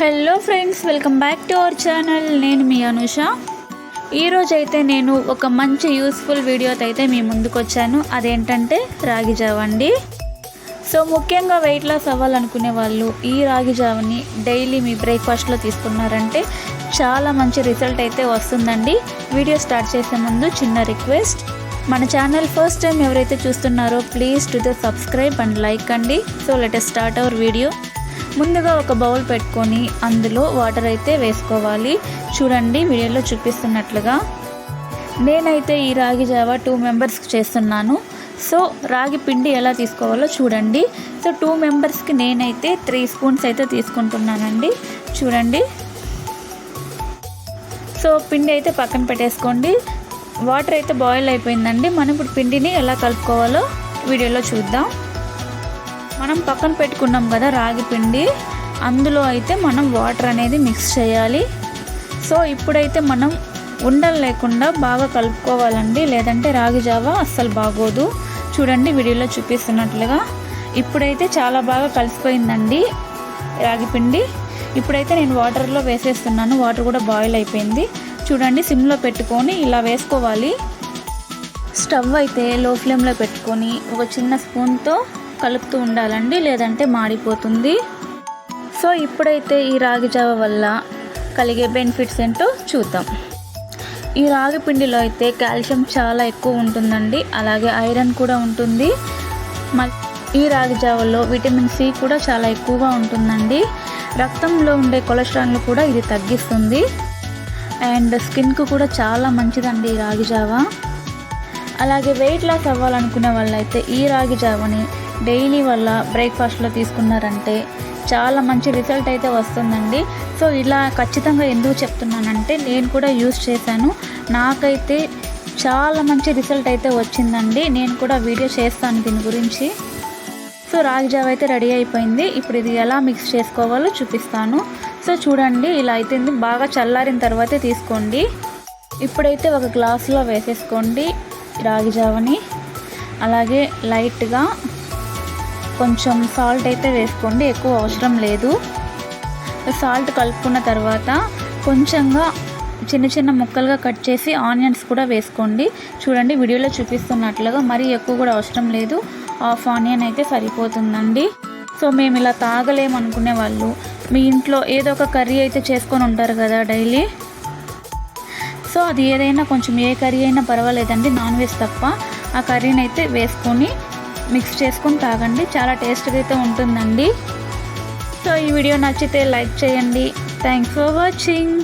Hello friends welcome back to our channel. నేను మీ అనుష. ఈరోజు అయితే నేను ఒక మంచి యూస్ఫుల్ వీడియోతో అయితే మీ ముందుకు వచ్చాను అదేంటంటే రాగి జావ అండి. సో ముఖ్యంగా వెయిట్ లాస్ అవ్వాలనుకునే వాళ్ళు ఈ రాగి జావని డైలీ మీ బ్రేక్ఫాస్ట్లో తీసుకున్నారంటే చాలా మంచి రిజల్ట్ అయితే వస్తుందండి. వీడియో స్టార్ట్ చేసే ముందు చిన్న రిక్వెస్ట్. మన ఛానల్ ఫస్ట్ టైం ఎవరైతే చూస్తున్నారో please to the subscribe and like అండి. So let start our video ముందుగా ఒక బౌల్ పెట్టుకొని అందులో వాటర్ అయితే వేసుకోవాలి. చూడండి వీడియోలో చూపిస్తున్నట్లుగా. నేనైతే ఈ రాగి జావా టూ మెంబర్స్కి చేస్తున్నాను. సో రాగి పిండి ఎలా తీసుకోవాలో చూడండి. సో టూ మెంబర్స్కి నేనైతే త్రీ స్పూన్స్ అయితే తీసుకుంటున్నానండి. చూడండి. సో పిండి అయితే పక్కన పెట్టేసుకోండి. వాటర్ అయితే బాయిల్ అయిపోయిందండి. మనం ఇప్పుడు పిండిని ఎలా కలుపుకోవాలో వీడియోలో చూద్దాం. మనం పక్కన పెట్టుకున్నాం కదా రాగి పిండి. అందులో అయితే మనం వాటర్ అనేది మిక్స్ చేయాలి. సో ఇప్పుడైతే మనం ఉండలు లేకుండా బాగా కలుపుకోవాలండి. లేదంటే రాగి జావ అస్సలు బాగోదు. చూడండి వీడియోలో చూపిస్తున్నట్లుగా. ఇప్పుడైతే చాలా బాగా కలిసిపోయిందండి రాగి పిండి. ఇప్పుడైతే నేను వాటర్లో వేసేస్తున్నాను. వాటర్ కూడా బాయిల్ అయిపోయింది. చూడండి సిమ్లో పెట్టుకొని ఇలా వేసుకోవాలి. స్టవ్ అయితే లో ఫ్లేమ్లో పెట్టుకొని ఒక చిన్న స్పూన్తో కలుపుతూ ఉండాలండి లేదంటే మాడిపోతుంది. సో ఇప్పుడైతే ఈ రాగి జావ వల్ల కలిగే బెనిఫిట్స్ ఏంటో చూద్దాం. ఈ రాగి పిండిలో అయితే కాల్షియం చాలా ఎక్కువ ఉంటుందండి అలాగే ఐరన్ కూడా ఉంటుంది. ఈ రాగి జావలో విటమిన్ సి కూడా చాలా ఎక్కువగా ఉంటుందండి. రక్తంలో ఉండే కొలెస్ట్రాల్ను కూడా ఇది తగ్గిస్తుంది. అండ్ స్కిన్కు కూడా చాలా మంచిదండి ఈ రాగి జావ. అలాగే వెయిట్ లాస్ అవ్వాలనుకునే వాళ్ళైతే ఈ రాగి జావని డైలీ వల్ల బ్రేక్ఫాస్ట్లో తీసుకున్నారంటే చాలా మంచి రిజల్ట్ అయితే వస్తుందండి. సో ఇలా ఖచ్చితంగా ఎందుకు చెప్తున్నానంటే నేను కూడా యూస్ చేశాను. నాకైతే చాలా మంచి రిజల్ట్ అయితే వచ్చిందండి. నేను కూడా వీడియో చేస్తాను దీని గురించి. సో రాగి జావ అయితే రెడీ అయిపోయింది. ఇప్పుడు ఇది ఎలా మిక్స్ చేసుకోవాలో చూపిస్తాను. సో చూడండి ఇలా అయితే బాగా చల్లారిన తర్వాతే తీసుకోండి. ఇప్పుడైతే ఒక గ్లాస్లో వేసేసుకోండి. రాగి జావని. అలాగే లైట్గా కొంచెం సాల్ట్ అయితే వేసుకోండి ఎక్కువ అవసరం లేదు. సాల్ట్ కలుపుకున్న తర్వాత కొంచెంగా చిన్న చిన్న ముక్కలుగా కట్ చేసి ఆనియన్స్ కూడా వేసుకోండి. చూడండి వీడియోలో చూపిస్తున్నట్లుగా మరీ ఎక్కువ కూడా అవసరం లేదు. హాఫ్ ఆనియన్ అయితే సరిపోతుందండి. సో మేము ఇలా తాగలేమనుకునే వాళ్ళు. మీ ఇంట్లో ఏదో ఒక కర్రీ అయితే చేసుకొని ఉంటారు కదా డైలీ. సో అది ఏదైనా కొంచెం ఏ కర్రీ అయినా పర్వాలేదండి నాన్ వెజ్ తప్ప. ఆ కర్రీని అయితే వేసుకొని మిక్స్ చేసుకొని తాగండి చాలా టేస్ట్గా అయితే ఉంటుందండి. సో ఈ వీడియో నచ్చితే లైక్ చేయండి. Thanks for watching